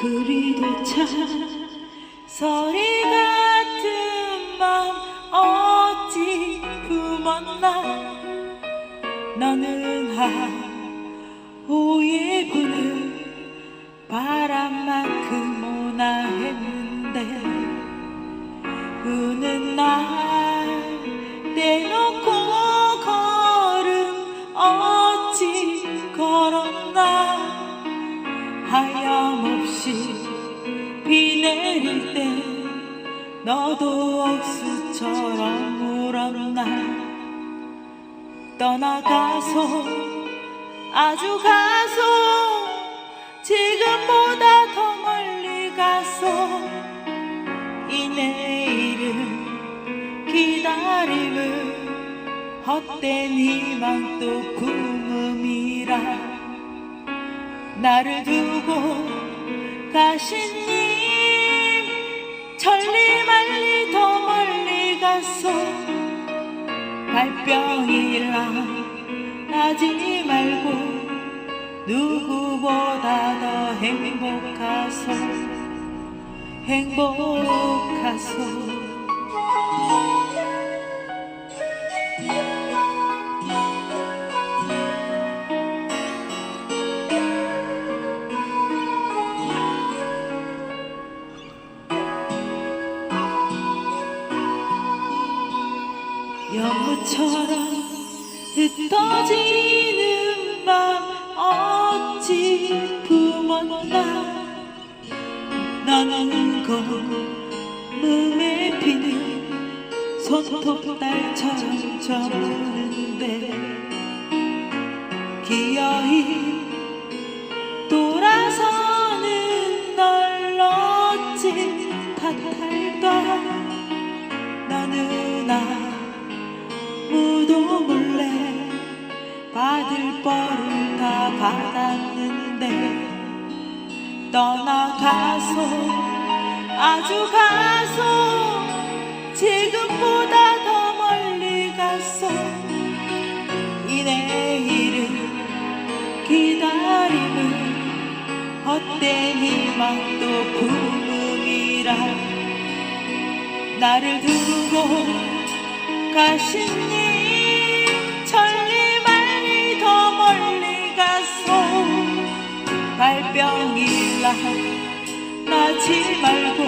차 소리 같은 맘 어찌 품었나? 너는 하오에 부는 바람만큼 오나 했는데 우는 날 대놓고 걸음 어찌 걸었나? 하염없이 비 내릴 때 너도 억수처럼 울었나 떠나가서 아주 가서 지금보다 더 멀리 가서 이 내일을 기다림을 헛된 희망 또 꿈음이라 나를 두고 가신 님 천리 만리 더 멀리 가서 발병이라 나지 말고 누구보다 더 행복하소. 행복하소 연무처럼 흩어지는 맘 어찌 품었나? 나는 검음에 피는 손톱달처럼 저무는데 기어이 받았는데 떠나가서 아주 가서 지금보다 더 멀리 가서 이 내일을 기다림을 헛된 희망도 꿈음이라. 나를 두고 가신 님 가서 발병이라. 나지 말고